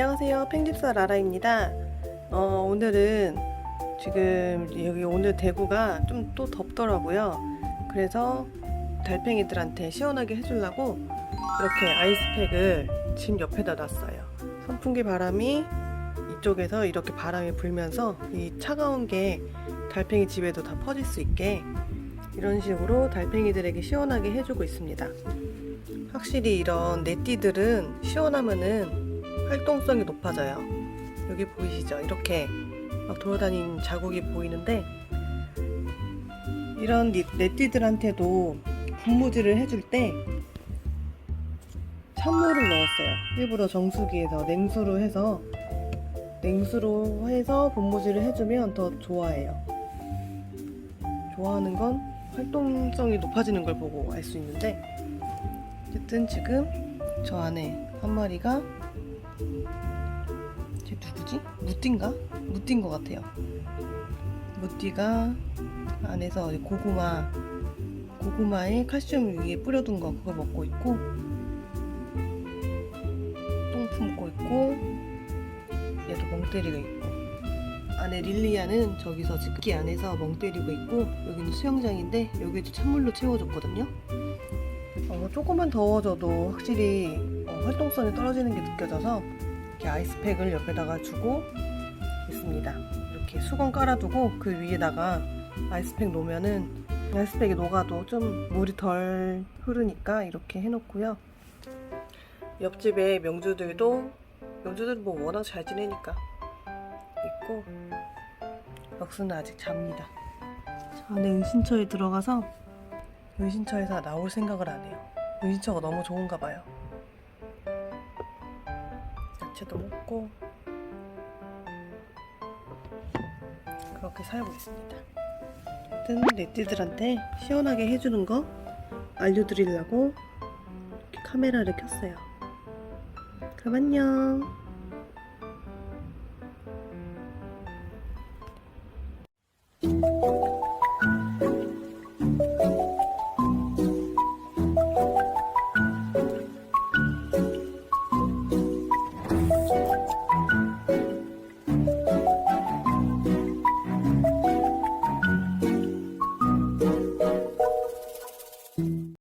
안녕하세요. 팽집사 라라입니다. 어, 오늘은 지금 여기 오늘 대구가 좀 또 덥더라고요. 그래서 달팽이들한테 시원하게 해주려고 이렇게 아이스팩을 집 옆에다 놨어요. 선풍기 바람이 이쪽에서 이렇게 바람이 불면서 이 차가운 게 달팽이 집에도 다 퍼질 수 있게 이런 식으로 달팽이들에게 시원하게 해주고 있습니다. 확실히 이런 네띠들은 시원하면은 활동성이 높아져요. 여기 보이시죠? 이렇게 막 돌아다니는 자국이 보이는데 이런 니- 네띠들한테도 분무질을 해줄 때 찬물을 넣었어요. 일부러 정수기에서 냉수로 해서 냉수로 해서 분무질을 해주면 더 좋아해요. 좋아하는 건 활동성이 높아지는 걸 보고 알 수 있는데 어쨌든 지금 저 안에 한 마리가 쟤 누구지? 무띠인가? 무띠인 것 같아요. 무띠가 안에서 고구마 고구마에 칼슘 위에 뿌려둔 거 그거 먹고 있고 똥 품고 있고 얘도 멍 때리고 있고 안에 릴리아는 저기서 집기 안에서 멍 때리고 있고 여기는 수영장인데 여기도 찬물로 채워줬거든요. 어, 조금만 더워져도 확실히 어, 활동성이 떨어지는 게 느껴져서 이렇게 아이스팩을 옆에다가 주고 있습니다. 이렇게 수건 깔아두고 그 위에다가 아이스팩 놓으면은 아이스팩이 녹아도 좀 물이 덜 흐르니까 이렇게 해놓고요. 옆집에 명주들도 명주들은 뭐 워낙 잘 지내니까 있고 럭스는 아직 잡니다. 저 안에 은신처에 들어가서 은신처에서 나올 생각을 안 해요. 은신처가 너무 좋은가 봐요. 야채도 먹고 그렇게 살고 있습니다. 하여튼 네티들한테 시원하게 해주는 거 알려드리려고 카메라를 켰어요. 그럼 안녕.